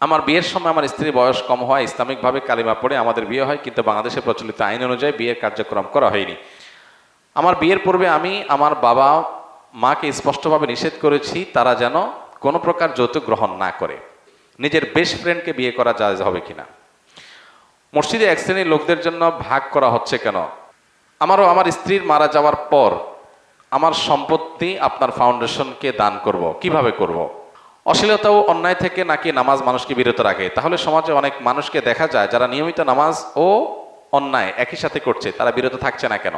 আমার বিয়ের সময় আমার স্ত্রীর বয়স কম হয়, ইসলামিকভাবে কালিমা পড়ে আমাদের বিয়ে হয়, কিন্তু বাংলাদেশে প্রচলিত আইন অনুযায়ী বিয়ের কার্যক্রম করা হয়নি। আমার বিয়ের পূর্বে আমি আমার বাবা মাকে স্পষ্টভাবে নিষেধ করেছি, তারা যেন কোনো প্রকার যৌতুক গ্রহণ না করে। নিজের বেস্ট ফ্রেন্ডকে বিয়ে করা জায়জ হবে কিনা? মসজিদে এক শ্রেণির লোকদের জন্য ভাগ করা হচ্ছে কেন? আমারও আমার স্ত্রীর মারা যাওয়ার পর আমার সম্পত্তি আপনার ফাউন্ডেশনকে দান করব। কীভাবে করব। অশ্লীলতা ও অন্যায় থেকে নাকি নামাজ মানুষকে বিরত রাখে? তাহলে সমাজে অনেক মানুষকে দেখা যায় যারা নিয়মিত নামাজ ও অন্যায় একই সাথে করছে, তারা বিরত থাকছে না কেন?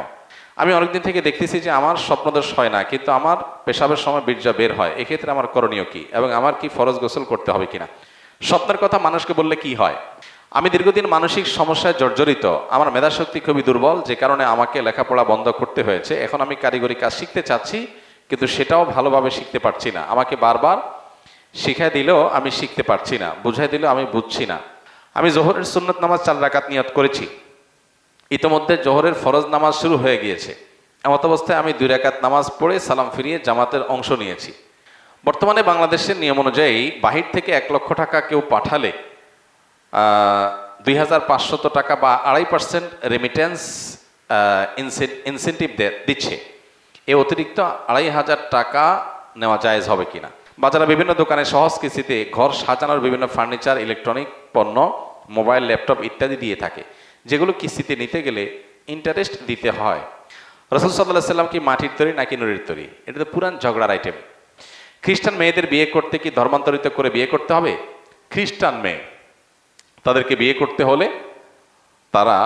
আমি অনেকদিন থেকে দেখতেছি যে আমার স্বপ্নদোষ হয় না, কিন্তু আমার পেশাবের সময় বীর্যা বের হয়। এক্ষেত্রে আমার করণীয় কি এবং আমার কি ফরজ গোসল করতে হবে কিনা? স্বপ্নের কথা মানুষকে বললে কি হয়? আমি দীর্ঘদিন মানসিক সমস্যায় জর্জরিত। আমার মেধাশক্তি খুবই দুর্বল, যে কারণে আমাকে লেখাপড়া বন্ধ করতে হয়েছে। এখন আমি কারিগরি কাজ শিখতে চাচ্ছি, কিন্তু সেটাও ভালোভাবে শিখতে পারছি না। আমাকে বারবার শিখাই দিলেও আমি শিখতে পারছি না। বুঝাই দিলেও আমি বুঝছি না। আমি জোহরের সুন্নত নামাজ চার রাকাত নিয়ত করেছি। ইতোমধ্যে জোহরের ফরজ নামাজ শুরু হয়ে গিয়েছে। এমত অবস্থায় আমি দুই রাকাত নামাজ পড়ে সালাম ফিরিয়ে জামাতের অংশ নিয়েছি। বর্তমানে বাংলাদেশের নিয়ম অনুযায়ী বাহির থেকে এক লক্ষ টাকা কেউ পাঠালে দুই হাজার পাঁচশত টাকা বা আড়াই পার্সেন্ট রেমিটেন্স ইনসেন্টিভ দিচ্ছে। এ অতিরিক্ত আড়াই হাজার টাকা নেওয়া জায়েজ হবে কিনা? বাজারে বিভিন্ন দোকানে সহজ কিস্তিতে ঘর সাজানোর বিভিন্ন ফার্নিচার, ইলেকট্রনিক, পণ্য, মোবাইল, ল্যাপটপ ইত্যাদি দিয়ে থাকে, যেগুলো কিস্তিতে নিতে গেলে ইন্টারেস্ট দিতে হয়। রসুল সাল্লাহ সাল্লাম কি মাটির তৈরি নাকি নুড়ির তৈরি? এটা তো পুরান ঝগড়ার আইটেম খ্রিস্টান মেয়েদের বিয়ে করতে কি ধর্মান্তরিত করে বিয়ে করতে হবে? খ্রিস্টান মেয়ে। তাদেরকে বিয়ে করতে হলে তারা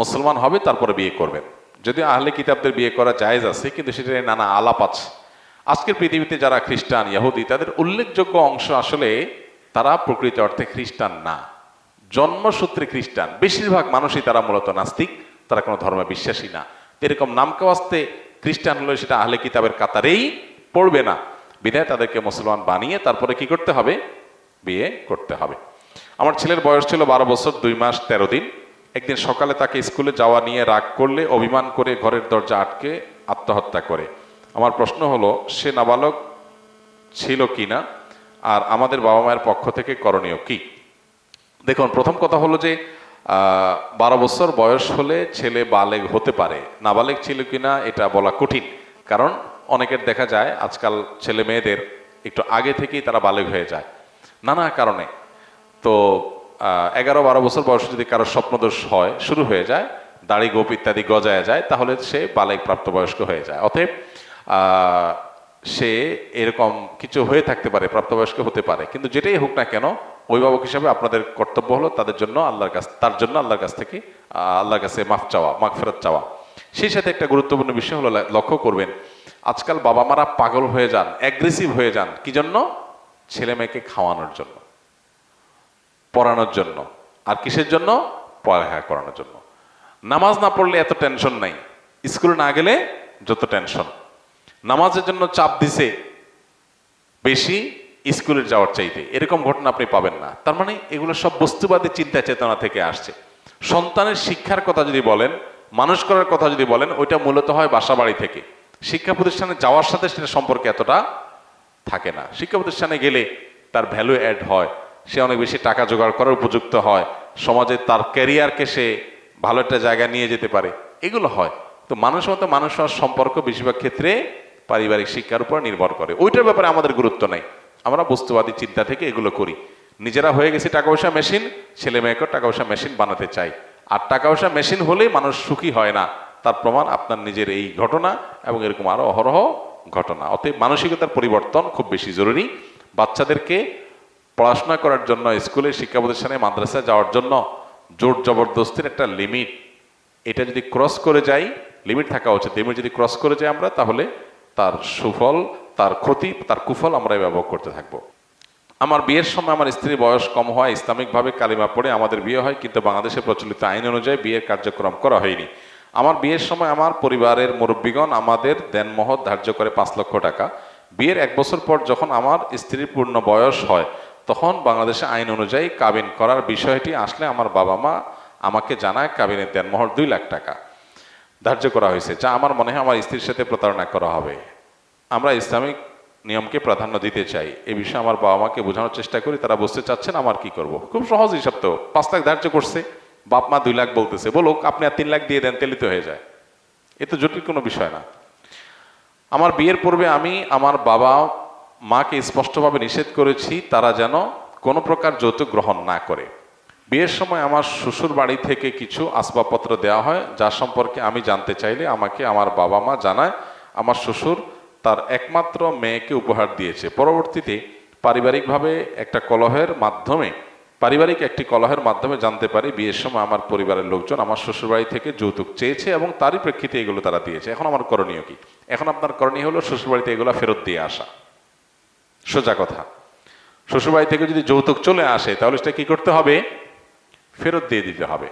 মুসলমান হবে, তারপরে বিয়ে করবেন। যদিও আহলে কিতাবদের বিয়ে করা জায়েজ আছে, কিন্তু সেটা নানা আলাপ আছে। আজকের পৃথিবীতে যারা খ্রিস্টান, ইহুদি, তাদের উল্লেখযোগ্য অংশ আসলে তারা প্রকৃত অর্থে খ্রিস্টান না। জন্মসূত্রে খ্রিস্টান। বেশিরভাগ মানুষই তারা মূলত নাস্তিক, তারা কোনো ধর্মে বিশ্বাসী না। এরকম নামকে আসতে খ্রিস্টান হলে সেটা আহলে কিতাবের কাতারেই পড়বে না। বিধায় তাদেরকে মুসলমান বানিয়ে তারপরে কি করতে হবে? বিয়ে করতে হবে। আমার ছেলের বয়স ছিল বারো বছর, দুই মাস, তেরো দিন। একদিন সকালে তাকে স্কুলে যাওয়া নিয়ে রাগ করলে অভিমান করে ঘরের দরজা আটকে আত্মহত্যা করে। আমার প্রশ্ন হলো, সে নাবালক ছিল কিনা? আর আমাদের বাবা মায়ের পক্ষ থেকে করণীয় কি? দেখুন, প্রথম কথা হলো যে বারো বছর বয়স হলে ছেলে বালেগ হতে পারে। নাবালেগ ছিল কিনা এটা বলা কঠিন। কারণ অনেকের দেখা যায়, আজকাল ছেলে মেয়েদের একটু আগে থেকেই তারা বালেগ হয়ে যায়। নানা কারণে। তো এগারো বারো বছর বয়সে যদি কারও স্বপ্নদোষ হয়, শুরু হয়ে যায়, দাড়ি গোপ ইত্যাদি গজায় যায়, তাহলে সে বালেগ প্রাপ্তবয়স্ক হয়ে যায়। অতএব সে এরকম কিছু হয়ে থাকতে পারে, প্রাপ্তবয়স্ক হতে পারে। কিন্তু যেটাই হোক না কেন, অভিভাবক হিসাবে আপনাদের কর্তব্য হলো তাদের জন্য আল্লাহর কাছ, তার জন্য আল্লাহর কাছ থেকে আল্লাহর কাছে মাফ চাওয়া মাফ ফেরত চাওয়া। সেই সাথে একটা গুরুত্বপূর্ণ বিষয় হলো লক্ষ্য করবেন, আজকাল বাবা মারা পাগল হয়ে যান অ্যাগ্রেসিভ হয়ে যান, কি জন্য? ছেলে মেয়েকে খাওয়ানোর জন্য, পড়ানোর জন্য। আর কিসের জন্য? পড়ালেখা করানোর জন্য। নামাজ না পড়লে এত টেনশন নাই। স্কুল না গেলে যত টেনশন নামাজের জন্য চাপ দিছে, বেশি স্কুলে যাওয়ার চাইতে। এরকম ঘটনা আপনি পাবেন না। তার মানে এগুলো সব বস্তুবাদী চিন্তা চেতনা থেকে আসছে। সন্তানের শিক্ষার কথা যদি বলেন, মানুষ করার কথা যদি বলেন, ওইটা মূলত হয় বাসা বাড়ি থেকে। শিক্ষা প্রতিষ্ঠানে যাওয়ার সাথে সেটা সম্পর্কে এতটা থাকে না। শিক্ষা প্রতিষ্ঠানে গেলে তার ভ্যালু অ্যাড হয়, সে অনেক বেশি টাকা জোগাড় করার উপযুক্ত হয়, সমাজে তার ক্যারিয়ারকে সে ভালো একটা জায়গায় নিয়ে যেতে পারে, এগুলো হয়। তো মানুষ মতো মানুষ হওয়ার সম্পর্ক বেশিরভাগ ক্ষেত্রে পারিবারিক শিক্ষার উপর নির্ভর করে। ওইটার ব্যাপারে আমাদের গুরুত্ব নাই। আমরা বস্তুবাদী চিন্তা থেকে এগুলো করি। নিজেরা হয়ে গেছে টাকা পয়সা মেশিন, ছেলে মেয়েকেও টাকা পয়সা মেশিন বানাতে চাই। আর টাকা পয়সা মেশিন হলেই মানুষ সুখী হয় না। তার প্রমাণ আপনার নিজের এই ঘটনা এবং এরকম আরও অহরহ ঘটনা। অতএব মানসিকতার পরিবর্তন খুব বেশি জরুরি। বাচ্চাদেরকে পড়াশোনা করার জন্য স্কুলে শিক্ষা প্রতিষ্ঠানে মাদ্রাসায় যাওয়ার জন্য জোর জবরদস্তির একটা লিমিট। এটা যদি ক্রস করে যাই, লিমিট থাকা উচিত। লিমিট যদি ক্রস করে যাই আমরা, তাহলে তার সুফল, তার ক্ষতি, তার কুফল আমরা ব্যবহার করতে থাকব। আমার বিয়ের সময় আমার স্ত্রীর বয়স কম হয়, ইসলামিকভাবে কালিমা পড়ে আমাদের বিয়ে হয়, কিন্তু বাংলাদেশে প্রচলিত আইন অনুযায়ী বিয়ের কার্যক্রম করা হয়নি। আমার বিয়ের সময় আমার পরিবারের মুরব্বীগণ আমাদের দেনমহৎ ধার্য করে পাঁচ লক্ষ টাকা। বিয়ের এক বছর পর যখন আমার স্ত্রীর পূর্ণ বয়স হয়, তখন বাংলাদেশে আইন অনুযায়ী কাবিন করার বিষয়টি আসলে আমার বাবা মা আমাকে জানায় কাবিনের দেনমহর দুই লাখ টাকা। ধার্য করা হয়েছে, যা আমার মনে হয় আমার স্ত্রীর সাথে প্রতারণা করা হবে। আমরা ইসলামিক নিয়মকে প্রাধান্য দিতে চাই। এ বিষয়ে আমার বাবা মাকে বোঝানোর চেষ্টা করি, তারা বুঝতে চাচ্ছেন আমার কি করব। খুব সহজ হিসাব তো, পাঁচ লাখ ধার্য করছে, বাপ মা দুই লাখ বলতেছে, বলুক, আপনি আর তিন লাখ দিয়ে দেন, তেলিত হয়ে যায়। এ তো জটিল কোনো বিষয় না। আমার বিয়ের পূর্বে আমি আমার বাবা মাকে স্পষ্টভাবে নিষেধ করেছি, তারা যেন কোনো প্রকার যৌতুক গ্রহণ না করে। বিয়ের সময় আমার শ্বশুর বাড়ি থেকে কিছু আসবাবপত্র দেওয়া হয়, যা সম্পর্কে আমি জানতে চাইলে আমাকে আমার বাবা মা জানায়, আমার শ্বশুর তার একমাত্র মেয়েকে উপহার দিয়েছে। পরবর্তীতে পারিবারিকভাবে একটা কলহের মাধ্যমে, পারিবারিক একটি কলহের মাধ্যমে জানতে পারি বিয়ের সময় আমার পরিবারের লোকজন আমার শ্বশুরবাড়ি থেকে যৌতুক চেয়েছে এবং তারই প্রেক্ষিতে এগুলো তারা দিয়েছে। এখন আমার করণীয় কি? এখন আপনার করণীয় হলো শ্বশুরবাড়িতে এগুলো ফেরত দিয়ে আসা। সোজা কথা। শ্বশুরবাড়ি থেকে যদি যৌতুক চলে আসে, তাহলে সেটা কি করতে হবে? ফেরত দিয়ে দিতে হবে।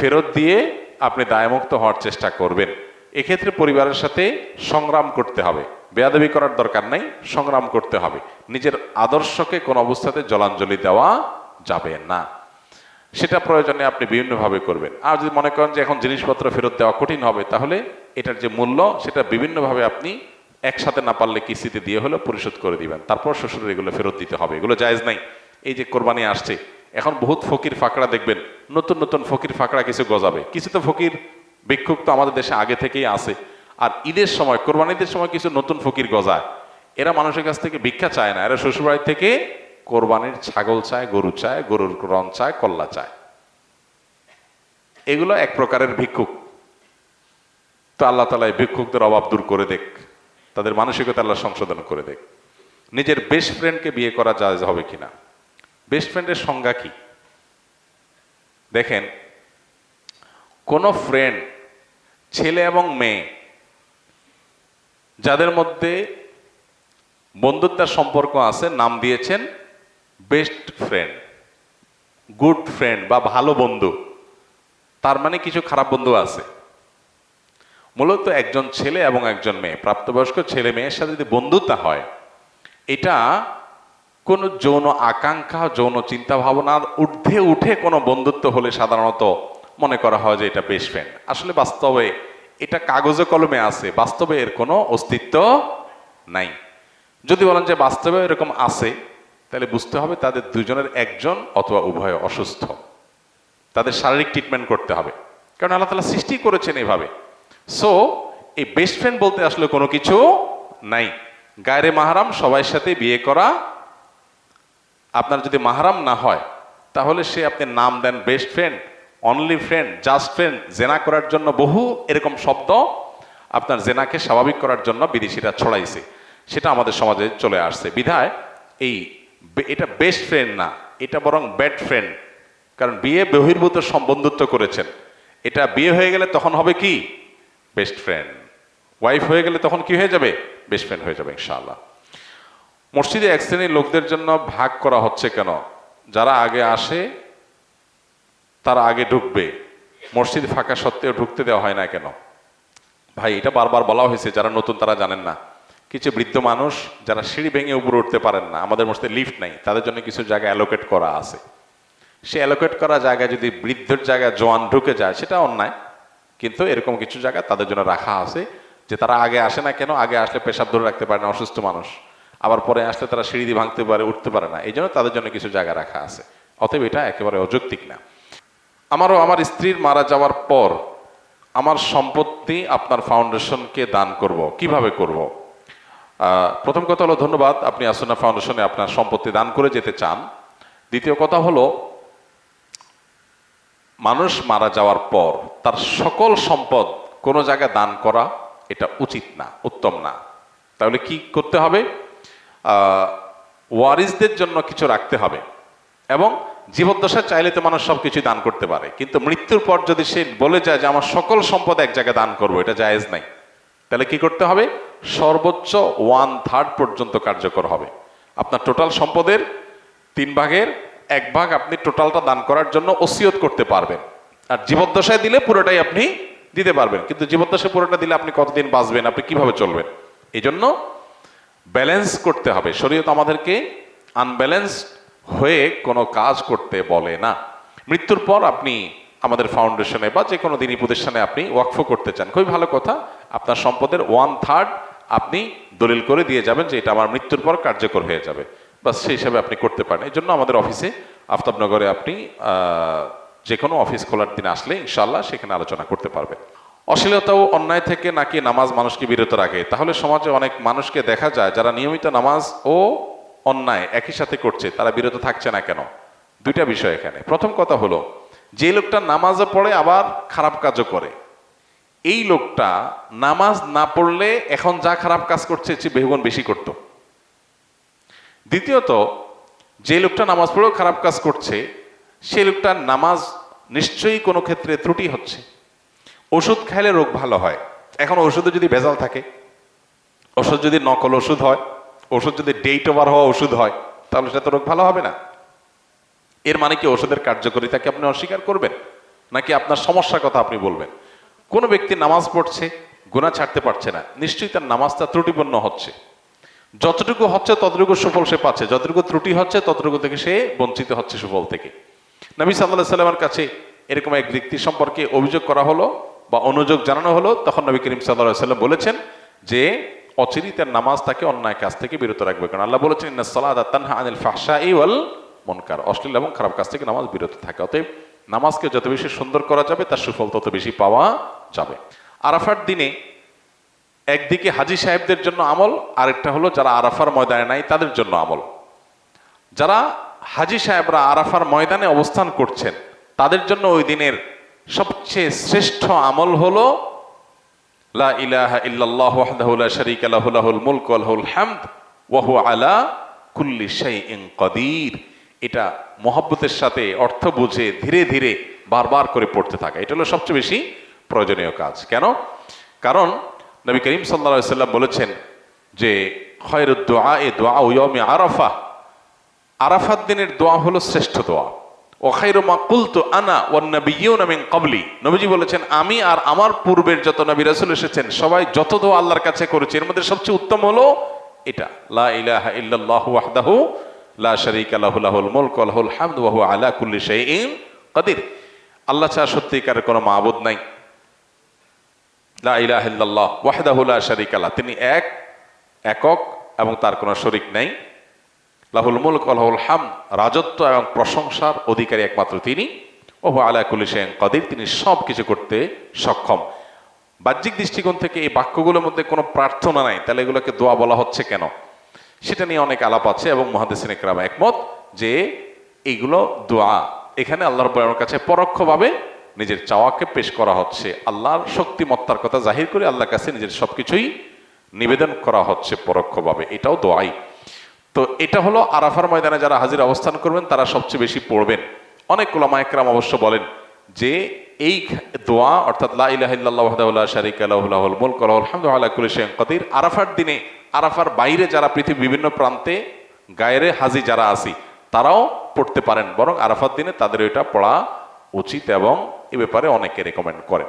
ফেরত দিয়ে আপনি দায়মুক্ত হওয়ার চেষ্টা করবেন। এক্ষেত্রে পরিবারের সাথে সংগ্রাম করতে হবে। বেয়াদবি করার দরকার নাই, সংগ্রাম করতে হবে। নিজের আদর্শকে কোন অবস্থাতে জলাঞ্জলি দেওয়া যাবে না। সেটা প্রয়োজনে আপনি বিভিন্নভাবে করবেন। আর যদি মনে করেন যে এখন জিনিসপত্র ফেরত দেওয়া কঠিন হবে, তাহলে এটার যে মূল্য, সেটা বিভিন্নভাবে আপনি একসাথে না পারলে কিস্তিতে দিয়ে হলেও পরিশোধ করে দিবেন। তারপর শ্বশুরের এগুলো ফেরত দিতে হবে। এগুলো জায়েজ নাই। এই যে কোরবানি আসছে এখন বহুত ফকির ফাকড়া দেখবেন, নতুন নতুন ফকির ফাকড়া কিছু গজাবে। কিছু তো ফকির ভিক্ষুক তো আমাদের দেশে আগে থেকেই আছে। আর ঈদের সময় কোরবানিদের সময় কিছু নতুন ফকির গজায়। এরা মানুষের কাছ থেকে ভিক্ষা চায় না, এরা শ্বশুরবাড়ি থেকে কোরবানির ছাগল চায়, গরু চায়, গরুর রন চায়, কল্লা চায়। এগুলো এক প্রকারের ভিক্ষুক। তো আল্লাহ তালা এই ভিক্ষুকদের অভাব দূর করে দেখ, তাদের মানসিকতা আল্লাহ সংশোধন করে দেখ। নিজের বেস্ট ফ্রেন্ডকে বিয়ে করা জায়জ হবে কিনা? বেস্ট ফ্রেন্ডের সংজ্ঞা কি? দেখেন, কোন ফ্রেন্ড ছেলে এবং মেয়ে, যাদের মধ্যে বন্ধুত্বের সম্পর্ক আছে, নাম দিয়েছেন বেস্ট ফ্রেন্ড গুড ফ্রেন্ড বা ভালো বন্ধু। তার মানে কিছু খারাপ বন্ধু আছে। মূলত একজন ছেলে এবং একজন মেয়ে, প্রাপ্তবয়স্ক ছেলে মেয়ের সাথে যদি বন্ধুত্ব হয়, এটা কোনো যৌন আকাঙ্ক্ষা, যৌন চিন্তা ভাবনার ঊর্ধ্বে উঠে কোনো বন্ধুত্ব হলে সাধারণত মনে করা হয় যে এটা বেস্ট ফ্রেন্ড আসলে বাস্তবে এটা কাগজে কলমে আছে, বাস্তবে এর কোনো অস্তিত্ব নাই। যদি বলেন যে বাস্তবে এরকম আছে, তাহলে বুঝতে হবে তাদের দুজনের একজন অথবা উভয় অসুস্থ। তাদের শারীরিক ট্রিটমেন্ট করতে হবে। কারণ আল্লাহ তালা সৃষ্টি করেছেন এইভাবে সো এই বেস্ট ফ্রেন্ড বলতে আসলে কোনো কিছু নাই। গায়রে মাহারাম সবাই সাথে বিয়ে করা আপনার যদি মাহারাম না হয়, তাহলে সে আপনি নাম দেন best friend only friend just friend জেনা করার জন্য বহু এরকম শব্দ আপনার জেনাকে স্বাভাবিক করার জন্য বিদেশিরা ছড়াইছে। সেটা আমাদের সমাজে চলে আসছে। বিধায় এই এটা বেস্ট ফ্রেন্ড না, এটা বরং ব্যাড ফ্রেন্ড কারণ বিয়ে বহির্ভূত সম্বন্ধুত্ব করেছেন। এটা বিয়ে হয়ে গেলে তখন হবে কি? বেস্ট ফ্রেন্ড ওয়াইফ হয়ে গেলে তখন কি হয়ে যাবে? বেস্ট ফ্রেন্ড হয়ে যাবে, ইনশাআল্লাহ। মসজিদে এক শ্রেণির লোকদের জন্য ভাগ করা হচ্ছে কেন? যারা আগে আসে, তারা আগে ঢুকবে। মসজিদ ফাঁকা সত্ত্বেও ঢুকতে দেওয়া হয় না কেন? ভাই, এটা বারবার বলা হয়েছে, যারা নতুন তারা জানেন না। কিছু বৃদ্ধ মানুষ যারা সিঁড়ি ভেঙে উপরে উঠতে পারেন না, আমাদের মসজিদে লিফট নাই, তাদের জন্য কিছু জায়গা অ্যালোকেট করা আছে। সে অ্যালোকেট করা জায়গায় যদি বৃদ্ধের জায়গায় জোয়ান ঢুকে যায়, সেটা অন্যায়। কিন্তু এরকম কিছু জায়গা তাদের জন্য রাখা আছে, যে তারা আগে আসে না কেন? আগে আসলে পেশাব ধরে রাখতে পারে না অসুস্থ মানুষ। আবার পরে আসলে তারা সিঁড়ি দিয়ে ভাঙতে পারে, উঠতে পারে না। এই জন্য তাদের জন্য কিছু জায়গা রাখা আছে। অতএব এটা একেবারে অযৌক্তিক না। আমারও আমার স্ত্রীর মারা যাওয়ার পর আমার সম্পত্তি আপনার ফাউন্ডেশনকে দান করব। কীভাবে করব? প্রথম কথা হলো ধন্যবাদ, আপনি আসনা ফাউন্ডেশনে আপনার সম্পত্তি দান করে যেতে চান। দ্বিতীয় কথা হলো, মানুষ মারা যাওয়ার পর তার সকল সম্পদ কোনো জায়গায় দান করা এটা উচিত না, উত্তম না। তাহলে কি করতে হবে? ওয়ারিসদের জন্য কিছু রাখতে হবে এবং জীবদ্দশা চাইলে তো মানুষ সব কিছুই দান করতে পারে। কিন্তু মৃত্যুর পর যদি সে বলে যায় যে, আমার সকল সম্পদ এক জায়গায় দান করব, এটা জায়েজ নাই, তাহলে কি করতে হবে? সর্বোচ্চ ওয়ান থার্ড পর্যন্ত কার্যকর হবে। আপনার টোটাল সম্পদের তিন ভাগের এক ভাগ আপনি টোটালটা দান করার জন্য ওসিয়ত করতে পারবেন। আর জীবদ্দশায় দিলে পুরোটাই আপনি দিতে পারবেন। কিন্তু জীবদ্দশায় পুরোটা দিলে আপনি কতদিন বাঁচবেন? আপনি কীভাবে চলবেন? এই জন্য ব্যালেন্স করতে হবে। শরীয়ত আমাদেরকে আনব্যালেন্স হয়ে কোনো কাজ করতে বলে না। মৃত্যুর পর আপনি আমাদের ফাউন্ডেশনে বা যে কোনো দিনই প্রতিষ্ঠানে আপনি ওয়াকফ করতে চান। খুবই ভালো কথা। আপনার সম্পদের ওয়ান থার্ড আপনি দলিল করে দিয়ে যাবেন যে এটা আমার মৃত্যুর পর কার্যকর হয়ে যাবে। বা সেই হিসাবে আপনি করতে পারেন। এই জন্য আমাদের অফিসে আফতাবনগরে আপনি যে কোনো অফিস খোলার দিন আসলে ইনশাল্লাহ সেখানে আলোচনা করতে পারবেন। অশ্লীলতা ও অন্যায় থেকে নাকি নামাজ মানুষকে বিরত রাখে? তাহলে সমাজে অনেক মানুষকে দেখা যায় যারা নিয়মিত নামাজ ও অন্যায় একই সাথে করছে, তারা বিরত থাকছে না কেন? দুইটা বিষয় এখানে। প্রথম কথা হলো, যে লোকটা নামাজও পড়ে আবার খারাপ কাজও করে। এই লোকটা নামাজ না পড়লে এখন যা খারাপ কাজ করছে, সে বহুগুণ বেশি করত। দ্বিতীয়ত, যে লোকটা নামাজ পড়েও খারাপ কাজ করছে, সে লোকটার নামাজ নিশ্চয়ই কোনো ক্ষেত্রে ত্রুটি হচ্ছে। ওষুধ খাইলে রোগ ভালো হয়। এখন ওষুধে যদি ভেজাল থাকে, ওষুধ যদি নকল ওষুধ হয়, ওষুধ যদি ডেট ওভার হওয়া ওষুধ হয়, তাহলে সেটা তো রোগ ভালো হবে না। এর মানে কি ওষুধের কার্যকারিতাকে আপনি অস্বীকার করবেন? নাকি আপনার সমস্যার কথা আপনি বলবেন? কোন ব্যক্তি নামাজ পড়ছে গুণা ছাড়তে পারছে না, নিশ্চয়ই তার নামাজটা ত্রুটিপূর্ণ হচ্ছে। যতটুকু হচ্ছে ততটুকু সুফল সে পাচ্ছে, যতটুকু ত্রুটি হচ্ছে ততটুকু থেকে সে বঞ্চিত হচ্ছে সুফল থেকে। নবী সাল্লাহ সাল্লামের কাছে এরকম এক ব্যক্তি সম্পর্কে অভিযোগ করা হলো বা অনুযোগ জানানো হলো, তখন নবী করিম সাল্লাম বলেছেন যে অচিরি তার নামাজ তাকে অন্যায় কাজ থেকে বিরত রাখবে। কারণ আল্লাহ বলেছেন আনিল ফাহশা ওয়াল মনকার। অশ্লীল এবং খারাপ কাজ থেকে নামাজ বিরত থাকে। অতএব নামাজকে যত বেশি সুন্দর করা যাবে, তার সুফল তত বেশি পাওয়া যাবে। আরাফার দিনে একদিকে হাজি সাহেবদের জন্য আমল, আরেকটা হলো যারা আরাফার ময়দানে নাই, তাদের জন্য আমল। যারা হাজি সাহেবরা আরাফার ময়দানে অবস্থান করছেন, তাদের জন্য ওই দিনের সবচেয়ে শ্রেষ্ঠ আমল হলো, লা ইলাহা ইল্লাল্লাহ ওয়াহদাহু লা শারীকা লাহু, লাহুল মুলকু ওয়া লাহুল আলা কুল্লি শাইইন কাদির। এটা মহব্বতের সাথে অর্থ বুঝে ধীরে ধীরে বারবার করে পড়তে থাকা। এটা হলো সবচেয়ে বেশি প্রয়োজনীয় কাজ। কেন? কারণ নবী করিম সাল্লাম বলেছেন যে, খয়রুদ দোয়া এ দোয়া ইয়াউমি আরাফা আরাফাত দিনের দোয়া হলো শ্রেষ্ঠ দোয়া। ও খাইরুমা কুলতু আনা ওয়ান নাবিয়্যুনা মিন ক্বাবলি। নবীজি বলেছেন, আমি আর আমার পূর্বের যত নবী রাসূল এসেছেন, সবাই যত দোয়া আল্লাহর কাছে করেছে, এর মধ্যে সবচেয়ে উত্তম হলো এটা। লা ইলাহা ইল্লাল্লাহু ওয়াহদাহু লা শারীকা লাহু, লাহুল মুলকু ওয়া লাহুল হামদু ওয়া হুয়া আলা কুল্লি শাইইন কাদির। আল্লাহ ছাড়া সত্যিকারের কোনো মাবুদ নাই। লা ইলাহা ইল্লাল্লাহ ওয়াহদাহু লা শারীকা লা তিনি এক, একক, এবং তার কোনো শরিক নাই। লাহুল মুলক লাহুল হাম রাজত্ব এবং প্রশংসার অধিকারী একমাত্র তিনি। ও আলা কুলি শেন কদির, তিনি সব কিছু করতে সক্ষম। বাহ্যিক দৃষ্টিকোণ থেকে এই বাক্যগুলোর মধ্যে কোনো প্রার্থনা নাই, তাহলে এগুলোকে দোয়া বলা হচ্ছে কেন? সেটা নিয়ে অনেক আলাপ আছে এবং মহাদেসিন একরাম একমত যে এইগুলো দোয়া। এখানে আল্লাহর বয়ানের কাছে পরোক্ষভাবে নিজের চাওয়াকে পেশ করা হচ্ছে। আল্লাহর শক্তিমত্তার কথা জাহির করে আল্লাহর কাছে নিজের সবকিছুই নিবেদন করা হচ্ছে পরোক্ষভাবে। এটাও দোয়াই। তো এটা হলো আরাফার ময়দানে যারা হাজির অবস্থান করবেন, তারা সবচেয়ে বেশি পড়বেন। অনেক ওলামা একরাম অবশ্য বলেন যে, এই দোয়া, অর্থাৎ লা ইলাহা ইল্লাল্লাহ ওয়াহদাহু লা শারীকা লাহু, লাহুল মুলকু ওয়া লাহুল হামদু আলা কুল্লি আরাফার দিনে, আরাফার বাইরে যারা পৃথিবীর বিভিন্ন প্রান্তে গায়েরে হাজি যারা আছি তারাও পড়তে পারেন। বরং আরাফার দিনে তাদের এটা পড়া উচিত এবং এ ব্যাপারে অনেকে রেকমেন্ড করেন।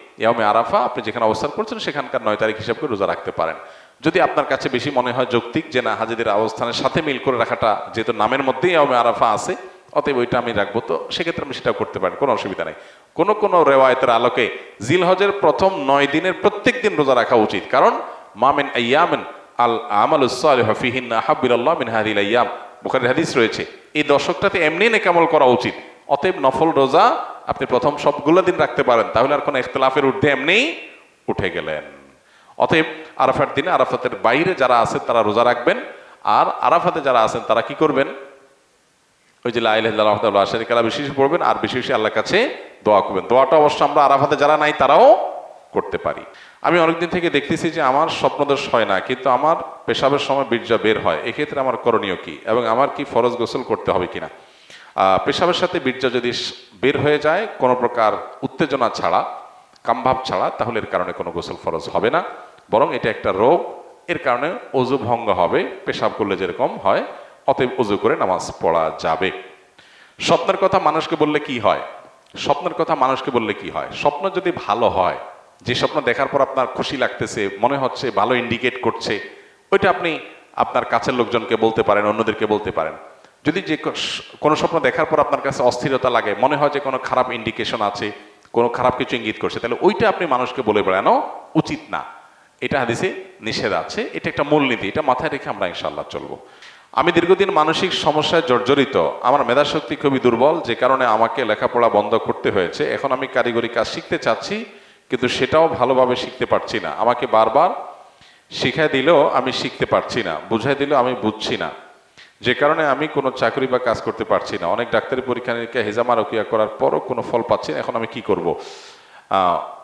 ইয়মে আরাফা, আপনি যেখানে অবস্থান করছেন সেখানকার নয় তারিখ হিসাব রোজা রাখতে পারেন। যদি আপনার কাছে বেশি মনে হয় যৌক্তিক যে না, হাজিদের অবস্থানের সাথে মিল করে রাখাটা যেহেতু নামের মধ্যেই ইয়ামে আরাফা আছে, অতএব ওইটা আমি রাখব। তো সেক্ষেত্রে আমি সেটাও করতে পারেন, কোনো অসুবিধা নেই। কোনো কোনো রেওয়ায়তের আলোকে জিলহজের প্রথম নয় দিনের প্রত্যেক দিন রোজা রাখা উচিত। কারণ মামিন আয়ামিন আল আমাল হফিহিন হাবিল্লাহ মিন হাদিল আয়াম বুখারের হাদিস রয়েছে, এই দশকটাতে এমনি নেকামল করা উচিত। অতএব নফল রোজা আপনি প্রথম সবগুলো দিন রাখতে পারেন, তাহলে আর কোনো ইখতলাফের ঊর্ধ্বে এমনিই উঠে গেলেন। অতএব আরাফার দিনে আরাফাতের বাইরে যারা আছেন তারা রোজা রাখবেন, আর আরাফাতে যারা আছেন তারা কি করবেন? ওই যে লাইল্লাহ শরিকালা বেশি বেশি পড়বেন, আর বেশি বেশি আল্লাহর কাছে দোয়া করবেন। দোয়াটা অবশ্য আমরা আরাফাতে যারা নাই তারাও করতে পারি। আমি অনেকদিন থেকে দেখতেছি যে আমার স্বপ্নদোষ হয় না, কিন্তু আমার পেশাবের সময় বীর্য বের হয়। এক্ষেত্রে আমার করণীয় কি? এবং আমার কি ফরজ গোসল করতে হবে কিনা? পেশাবের সাথে বীর্য যদি বের হয়ে যায়, কোনো প্রকার উত্তেজনা ছাড়া, কামভাব ছাড়া, তাহলে এর কারণে কোনো গোসল ফরজ হবে না। বরং এটা একটা রোগ, এর কারণে অজু ভঙ্গ হবে, পেশাব করলে যেরকম হয়, অতএব অজু করে নামাজ পড়া যাবে। স্বপ্নের কথা মানুষকে বললে কি হয়? স্বপ্নের কথা মানুষকে বললে কি হয়? স্বপ্ন যদি ভালো হয়, যে স্বপ্ন দেখার পর আপনার খুশি লাগতেছে, মনে হচ্ছে, ভালো ইন্ডিকেট করছে, ওইটা আপনি আপনার কাছের লোকজনকে বলতে পারেন, অন্যদেরকে বলতে পারেন। যদি যে কোনো স্বপ্ন দেখার পর আপনার কাছে অস্থিরতা লাগে, মনে হয় যে কোনো খারাপ ইন্ডিকেশন আছে, কোনো খারাপ কিছু ইঙ্গিত করছে, তাহলে ওইটা আপনি মানুষকে বলে বেড়ানো উচিত না। এটা হাদিসে নিষেধ আছে, এটা একটা মূলনীতি, এটা মাথায় রেখে আমরা ইনশাল্লাহ চলবো। আমি দীর্ঘদিন মানসিক সমস্যায় জর্জরিত, আমার মেধাশক্তি খুবই দুর্বল, যে কারণে আমাকে লেখাপড়া বন্ধ করতে হয়েছে। এখন আমি কারিগরি কাজ শিখতে চাচ্ছি, কিন্তু সেটাও ভালোভাবে শিখতে পারছি না। আমাকে বারবার শিখাই দিলেও আমি শিখতে পারছি না বুঝাই দিলেও আমি বুঝছি না। যে কারণে আমি কোনো চাকরি বা কাজ করতে পারছি না। অনেক ডাক্তারি পরীক্ষা নিরীক্ষা, হেজামা রকিয়া করার পরও কোনো ফল পাচ্ছি না, এখন আমি কি করব?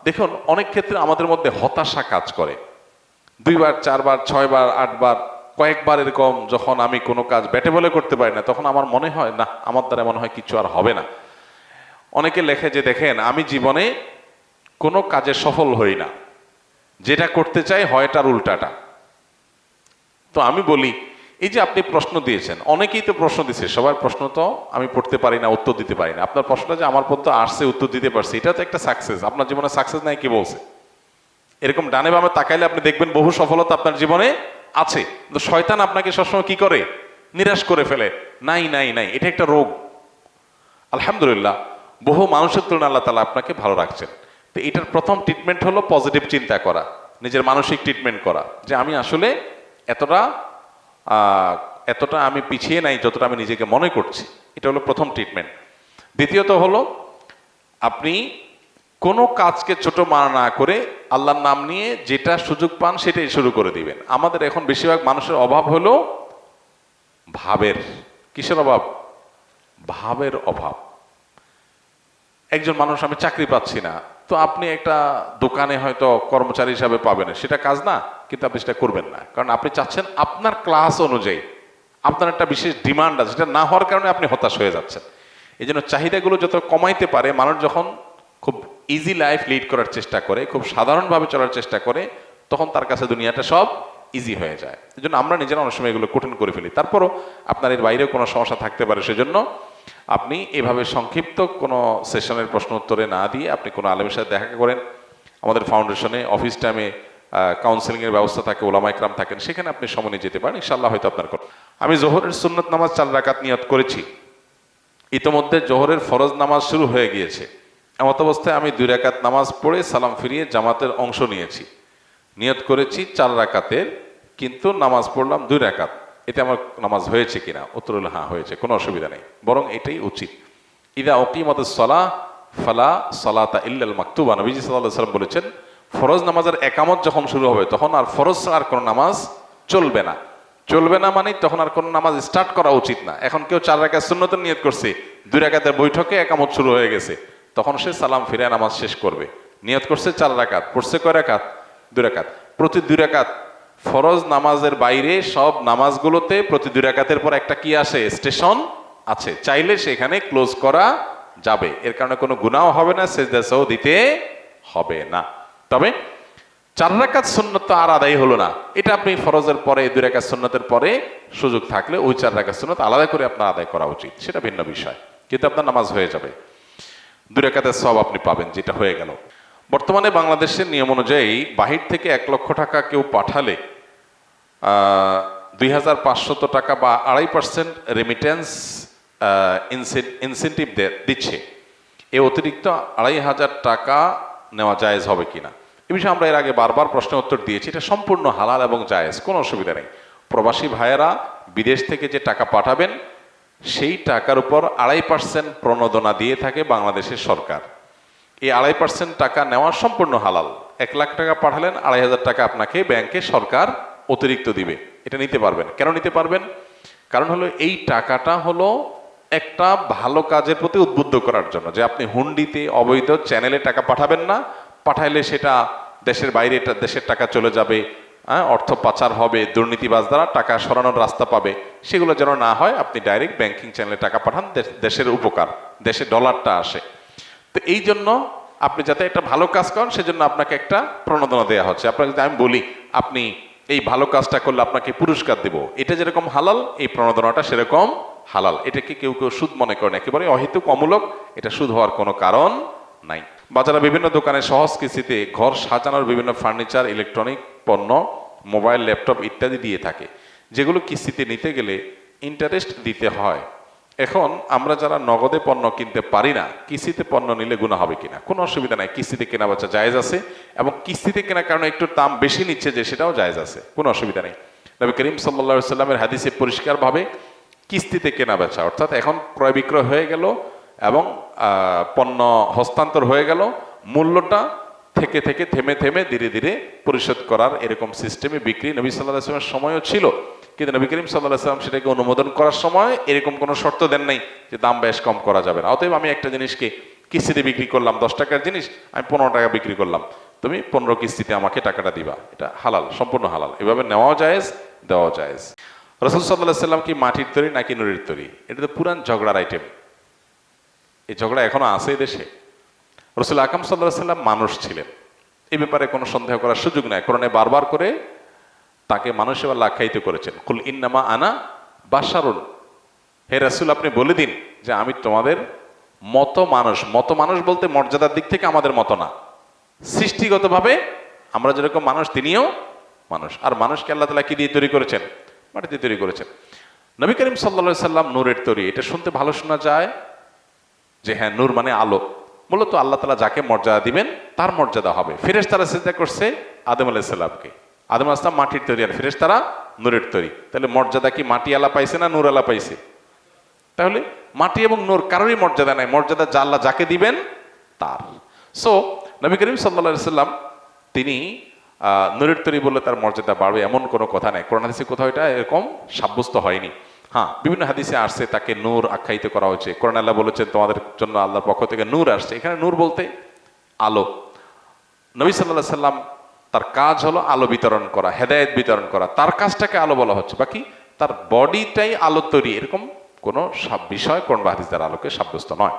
দেখুন, অনেক ক্ষেত্রে আমাদের মধ্যে হতাশা কাজ করে। দুইবার, চারবার, ছয়বার, আটবার, কয়েকবার এরকম যখন আমি কোনো কাজ ব্যাটে বলে করতে পারি না, তখন আমার মনে হয়, না, আমার দ্বারা মনে হয় কিছু আর হবে না। অনেকে লেখে যে, দেখেন, আমি জীবনে কোনো কাজে সফল হই না। যেটা করতে চাই হয় তার উল্টাটা। তো আমি বলি এই যে আপনি প্রশ্ন দিয়েছেন, অনেকেই তো প্রশ্ন দিচ্ছে সবার প্রশ্ন তো আমি পড়তে পারি না, উত্তর দিতে পারি না। আপনার প্রশ্নটা যে আমার পর্যন্ত আসছে, উত্তর দিতে পারছি, এটা তো একটা সাকসেস আপনার জীবনে সাকসেস নাই কি বলছে? এরকম ডানে বামে তাকাইলে আপনি দেখবেন বহু সফলতা আপনার জীবনে আছে। কিন্তু শয়তান আপনাকে সবসময় কি করে? নিরাশ করে ফেলে। নাই নাই নাই, এটা একটা রোগ। আলহামদুলিল্লাহ, বহু মানুষের তুলনায় আল্লাহ তালা আপনাকে ভালো রাখছেন। তো এটার প্রথম ট্রিটমেন্ট হলো পজিটিভ চিন্তা করা, নিজের মানসিক ট্রিটমেন্ট করা। যে আমি আসলে এতটা এতটা আমি পিছিয়ে নাই, যতটা আমি নিজেকে মনে করছি। এটা হলো প্রথম ট্রিটমেন্ট দ্বিতীয়ত হলো, আপনি কোনো কাজকে ছোট মানা না করে আল্লাহর নাম নিয়ে যেটা সুযোগ পান সেটাই শুরু করে দিবেন। আমাদের এখন বেশিরভাগ মানুষের অভাব হলো ভাবের। কিসের অভাব? ভাবের অভাব। একজন মানুষ আমি চাকরি পাচ্ছি না তো আপনি একটা দোকানে হয়তো কর্মচারী হিসাবে পাবেন। সেটা কাজ না, কিন্তু আপনি সেটা করবেন না। কারণ আপনি চাচ্ছেন আপনার ক্লাস অনুযায়ী, আপনার একটা বিশেষ ডিমান্ড আছে, সেটা না হওয়ার কারণে আপনি হতাশ হয়ে যাচ্ছেন। এই জন্য চাহিদাগুলো যত কমাইতে পারে, মানুষ যখন খুব ইজি লাইফ লিড করার চেষ্টা করে, খুব সাধারণভাবে চলার চেষ্টা করে, তখন তার কাছে দুনিয়াটা সব ইজি হয়ে যায়। এই জন্য আমরা নিজেরা অনেক সময় এগুলো কঠিন করে ফেলি। তারপরও আপনার এর বাইরেও কোনো সমস্যা থাকতে পারে, সেজন্য আপনি এভাবে সংক্ষিপ্ত কোনো সেশনের প্রশ্ন উত্তরে না দিয়ে আপনি কোনো আলেমের সাথে দেখা করেন। আমাদের ফাউন্ডেশনে অফিস টাইমে কাউন্সেলিংয়ের ব্যবস্থা থাকে, ওলামা একরাম থাকেন, সেখানে আপনি সময় যেতে পারেন। ইনশাল্লাহ হয়তো আপনার কথা আমি জোহরের সুন্নত নামাজ চার রাকাত নিয়ত করেছি। ইতোমধ্যে জোহরের ফরজ নামাজ শুরু হয়ে গিয়েছে। এমত অবস্থায় আমি দুই রাকাত নামাজ পড়ে সালাম ফিরিয়ে জামাতের অংশ নিয়েছি। নিয়ত করেছি চার রাকাতের, কিন্তু নামাজ পড়লাম দুই রাকাত। এতে আমার নামাজ হয়েছে কিনা? উত্তর হ্যাঁ হয়েছে, কোনো অসুবিধা নেই। বরং এটাই উচিত। ইদা অকিমত সলা ফালা সলাতা ইল্লাল মাকতুবা। নবীজি সাল্লাহ সাল্লাম বলেছেন, ফরজ নামাজের একামত যখন শুরু হবে, তখন আর ফরজ আর কোনো নামাজ চলবে না। চলবে না মানে তখন আর কোনো নামাজ স্টার্ট করা উচিত না। এখন কেউ চার রাকাত সুন্নতের নিয়ত করছে, দুই রাকাতের বৈঠকে একামত শুরু হয়ে গেছে, তখন সে সালাম ফিরে নামাজ শেষ করবে। নিয়ত করছে চার রাকাত, পড়ছে কয় রাকাত? দুই রাকাত। প্রতি দুই রাকাত ফরজ নামাজের বাইরে সব নামাজগুলোতে প্রতি দুই রাকাতের পর একটা কি আসে? স্টেশন আছে। চাইলে সেখানে ক্লোজ করা যাবে। এর কারণে কোনো গুনাও হবে না সেজদাসও দিতে হবে না। তবে চার রাকাত সুন্নত তো আর আদায় হলো না। এটা আপনি ফরজের পরে, দুই রাকাত সুন্নতের পরে সুযোগ থাকলে ওই চার রাকাত সুন্নত আলাদা করে আপনার আদায় করা উচিত। সেটা ভিন্ন বিষয়। কিন্তু আপনার নামাজ হয়ে যাবে। দুই রাকাতের সব আপনি পাবেন, যেটা হয়ে গেল। বর্তমানে বাংলাদেশের নিয়ম অনুযায়ী বাহির থেকে এক লক্ষ টাকা কেউ পাঠালে দুই হাজার পাঁচশত টাকা বা আড়াই পার্সেন্ট রেমিটেন্স ইনসেন্টিভ দিচ্ছে। এ অতিরিক্ত আড়াই হাজার টাকা নেওয়া জায়েজ হবে কিনা? এ বিষয়ে আমরা এর আগে বারবার প্রশ্নের উত্তর দিয়েছি। এটা সম্পূর্ণ হালাল এবং জায়েজ, কোনো অসুবিধা নেই। প্রবাসী ভাইয়েরা বিদেশ থেকে যে টাকা পাঠাবেন, সেই টাকার উপর আড়াই পার্সেন্ট প্রণোদনা দিয়ে থাকে বাংলাদেশের সরকার। এই আড়াই পার্সেন্ট টাকা নেওয়া সম্পূর্ণ হালাল। এক লাখ টাকা পাঠালেন, আড়াই হাজার টাকা আপনাকে ব্যাংকে সরকার অতিরিক্ত দিবে। এটা নিতে পারবেন। কেন নিতে পারবেন? কারণ হলো এই টাকাটা হলো একটা ভালো কাজের প্রতি উদ্বুদ্ধ করার জন্য। যে আপনি হুন্ডিতে, অবৈধ চ্যানেলে টাকা পাঠাবেন না, পাঠাইলে সেটা দেশের বাইরে দেশের টাকা চলে যাবে হ্যাঁ অর্থ পাচার হবে, দুর্নীতিবাজ দ্বারা টাকা সরানোর রাস্তা পাবে। সেগুলো যেন না হয়, আপনি ডাইরেক্ট ব্যাংকিং চ্যানেলে টাকা পাঠান দেশ- দেশের উপকার, দেশে ডলারটা আসে। তো এই জন্য আপনি যাতে একটা ভালো কাজ করেন, সেজন্য আপনাকে একটা প্রণোদনা দেওয়া হচ্ছে। আপনাকে যদি আমি বলি, আপনি এই ভালো কাজটা করলে আপনাকে পুরস্কার দেব, এটা যেরকম হালাল, এই প্রণোদনাটা সেরকম হালাল। এটাকে কেউ কেউ সুদ মনে করেন, একেবারে অহেতুক, অমূলক, এটা সুদ হওয়ার কোনো কারণ নাই। বাজারে বিভিন্ন দোকানে সহজ কিস্তিতে ঘর সাজানোর বিভিন্ন ফার্নিচার, ইলেকট্রনিক, পণ্য, মোবাইল, ল্যাপটপ ইত্যাদি দিয়ে থাকে। যেগুলো কিস্তিতে নিতে গেলে ইন্টারেস্ট দিতে হয়। এখন আমরা যারা নগদে পণ্য কিনতে পারি না, কিস্তিতে পণ্য নিলে গুণা হবে কিনা? কোনো অসুবিধা নাই, কিস্তিতে কেনা বেচা জায়েজ আছে এবং কিস্তিতে কেনার কারণে একটু দাম বেশি নিচ্ছে যে সেটাও জায়েজ আছে, কোনো অসুবিধা নেই। নবী করিম সাল্লা সাল্লামের হাদিসে পরিষ্কারভাবে কিস্তিতে কেনা বেচা, অর্থাৎ এখন ক্রয় বিক্রয় হয়ে গেল এবং পণ্য হস্তান্তর হয়ে গেল, মূল্যটা থেকে থেকে থেমে থেমে ধীরে ধীরে পরিশোধ করার এরকম সিস্টেমে বিক্রি নবী সাল্লাহ আসলামের সময়ও ছিল। কিন্তু নবী করিম সাল্লাহ সাল্লাম সেটাকে অনুমোদন করার সময় এরকম কোনো শর্ত দেন নাই যে দাম বেশ কম করা যাবে না। অতএব আমি একটা জিনিসকে কিস্তিতে বিক্রি করলাম, দশ টাকার জিনিস, আমি পনেরো টাকা বিক্রি করলাম। তুমি পনেরো কিস্তিতে আমাকে টাকাটা দিবা। এটা হালাল, সম্পূর্ণ হালাল। এভাবে নেওয়াও জায়েজ, দেওয়াও জায়েজ। রসুল সাল্লাহ সাল্লাম কি মাটির তৈরি নাকি নুড়ির তৈরি? এটা তো পুরান ঝগড়ার আইটেম এই ঝগড়া এখনও আছে দেশে। রসুল আকাম সাল্লাহ সাল্লাম মানুষ ছিলেন। এই ব্যাপারে কোনো সন্দেহ করার সুযোগ নাই। কোরআনে বারবার করে তাকে মানুষ এবার আখ্যায়িত করেছেন। কুল ইন্নামা আনা বাসারুন হে রাসুল, আপনি বলে দিন যে আমি তোমাদের মতো মানুষ। মতো মানুষ বলতে মর্যাদার দিক থেকে আমাদের মতো না। সৃষ্টিগতভাবে আমরা যেরকম মানুষ, তিনিও মানুষ। আর মানুষকে আল্লাহ তালা কি দিয়ে তৈরি করেছেন? মাটি দিয়ে তৈরি করেছেন। নবী করিম সাল্লা সাল্লাম নূরের তৈরি। এটা শুনতে ভালো শোনা যায় যে হ্যাঁ নূর মানে আলো। মূলত আল্লাহ তালা যাকে মর্যাদা দিবেন, তার মর্যাদা হবে। ফিরেশ তারা চিন্তা করছে আদম আলাইসাল্লামকে আদম আসলাম মাটির তৈরি আর ফিরেশ তারা নূরের তৈরি। তাহলে মর্যাদা কি মাটি আলা পাইছে না নূর আলা পাইছে? তাহলে মাটি এবং নূর কারোরই মর্যাদা নাই। মর্যাদা যা আল্লাহ যাকে দিবেন, তার। সো নবী করিম সাল্লা সাল্লাম, তিনি নূরের তৈরি বললে তার মর্যাদা বাড়বে এমন কোনো কথা নাই। কোরআন হাদিসে কোথাও এটা এরকম সাব্যস্ত হয়নি। হ্যাঁ বিভিন্ন হাদিসে আসছে তাকে নূর আখ্যায়িত করা হয়েছে। কোরআন আল্লাহ বলেছেন, তোমাদের জন্য আল্লাহর পক্ষ থেকে নূর আসছে। এখানে নূর বলতে আলো। নবী সাল্লাহ সাল্লাম তার কাজ হলো আলো বিতরণ করা, হেদায়ত বিতরণ করা। তার কাজটাকে আলো বলা হচ্ছে। বাকি তার বডিটাই আলো তৈরি। এরকম কোনো সাব- বিষয় কোন বাহাদিস দ্বারা আলোকে সাব্যস্ত নয়।